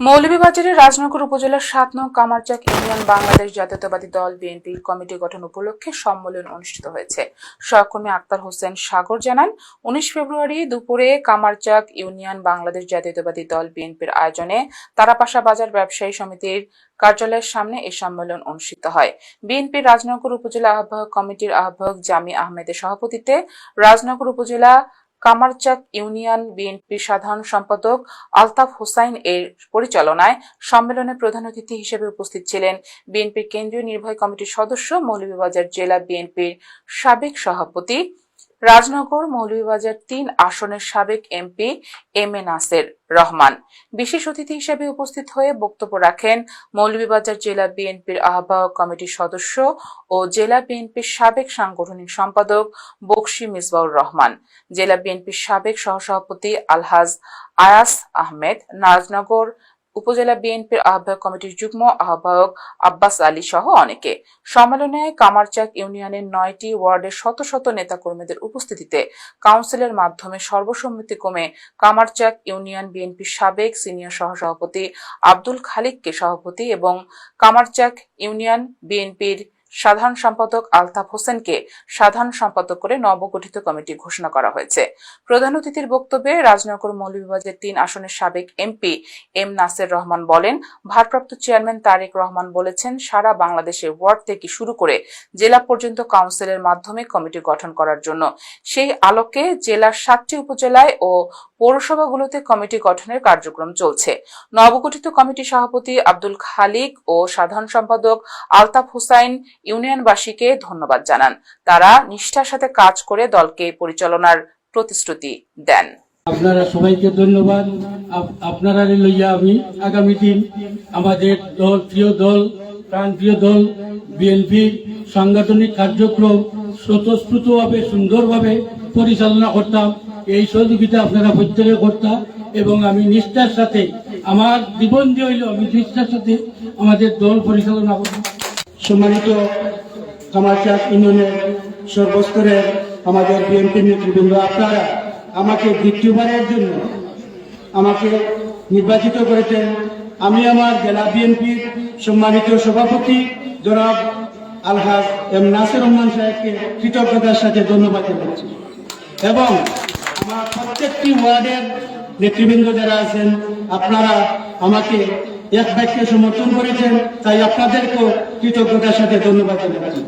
মৌলভীবাজারের রাজনগর উপজেলার সাত নং কামারচাক ইউনিয়ন বাংলাদেশ জাতীয়তাবাদী দল বিএনপি কমিটি গঠন উপলক্ষে সম্মেলন অনুষ্ঠিত হয়েছে। সহকর্মী আক্তার হোসেন সাগর জানান, উনিশ ফেব্রুয়ারি দুপুরে কামারচাক ইউনিয়ন বাংলাদেশ জাতীয়তাবাদী দল বিএনপির আয়োজনে তারাপাশা বাজার ব্যবসায়ী সমিতির কার্যালয়ের সামনে এই সম্মেলন অনুষ্ঠিত হয়। বিএনপির রাজনগর উপজেলা আহ্বায়ক কমিটির আহ্বায়ক জামি আহমেদের সভাপতিত্বে রাজনগর উপজেলা কামারচাক ইউনিয়ন বিএনপি সাধারণ সম্পাদক আলতাফ হুসাইন এর পরিচালনায় সম্মেলনে প্রধান অতিথি হিসেবে উপস্থিত ছিলেন বিএনপির কেন্দ্রীয় নির্বাহী কমিটির সদস্য মৌলভীবাজার জেলা বিএনপির সাবেক সভাপতি রাজনগর মৌলভীবাজার তিন আসনের সাবেক MP M A Naser Rahman. বিশেষ অতিথি হিসেবে উপস্থিত হয়ে বক্তব্য রাখেন মৌলভীবাজার জেলা বিএনপির আহ্বায়ক কমিটির সদস্য ও জেলা বিএনপির সাবেক সাংগঠনিক সম্পাদক বকশি মিসবাউর রহমান। জেলা বিএনপির সাবেক সহসভাপতি আলহাজ আয়াস আহমেদ, নাজনগর উপজেলা বিএনপির আহ্বায়ক কমিটির যুগ্ম আহ্বায়ক আব্বাস আলী সহ অনেকে। সম্মেলনে কামারচাক ইউনিয়নের নয়টি ওয়ার্ডের শত শত নেতাকর্মীদের উপস্থিতিতে কাউন্সিলের মাধ্যমে সর্বসম্মতি কমে কামারচাক ইউনিয়ন বিএনপির সাবেক সিনিয়র সহসভাপতি আব্দুল খালিককে সভাপতি এবং কামারচাক ইউনিয়ন বিএনপির সাধারণ সম্পাদক আলতাফ হোসেনকে সাধারণ সম্পাদক করে নবগঠিত কমিটি ঘোষণা করা হয়েছে। প্রধান অতিথির বক্তব্যে রাজনগর মৌলভীবাজার তিন আসনের সাবেক এমপি এম নাসের রহমান বলেন, ভারপ্রাপ্ত চেয়ারম্যান তারেক রহমান বলেছেন, সারা বাংলাদেশে ওয়ার্ড থেকে শুরু করে জেলা পর্যন্ত কাউন্সিলের মাধ্যমে কমিটি গঠন করার জন্য। সেই আলোকে জেলার সাতটি উপজেলায় ও পৌরসভাগুলোতে কমিটি গঠনের কার্যক্রম চলছে। নবগঠিত কমিটি সভাপতি আব্দুল খালিক ও সাধারণ সম্পাদক আলতাফ হুসাইন ইউনিয়নবাসীকে ধন্যবাদ জানান। তারা নিষ্ঠার সাথে কাজ করে দলকে পরিচালনার প্রতিশ্রুতি দেন। আপনারা সবাইকে ধন্যবাদ। আপনারা লইয়া আমি আগামী দিন আমাদের দল, প্রিয় দল, প্রাণপ্রিয় দল, বিএনপির সাংগঠনিক কার্যক্রম স্বতঃস্ফূর্তভাবে, সুন্দরভাবে পরিচালনা করতাম। এই সহযোগিতা আপনারা প্রত্যেকে করতাম এবং আমি নিষ্ঠার সাথে, আমার জীবন দিয়ে হইল, আমি নিষ্ঠার সাথে আমাদের দল পরিচালনা করতাম। সম্মানিত কামারচাক ইউনিয়নের সর্বস্তরের আমাদের বিএনপি নেতৃবৃন্দ, আপনারা আমাকে দ্বিতীয়বারের জন্য আমাকে নির্বাচিত করেছেন। আমি আমার জেলা বিএনপির সম্মানিত সভাপতি জনাব আলহাজ এম নাসির রহমান সাহেবকে কৃতজ্ঞতার সাথে ধন্যবাদ জানাচ্ছি। এবং আমার প্রত্যেকটি ওয়ার্ডের নেতৃবৃন্দ যারা আছেন, আপনারা আমাকে এক বাক্যে সমর্থন করেছেন তাই আপনাদেরকেও কৃতজ্ঞতার সাথে ধন্যবাদ জানাচ্ছি।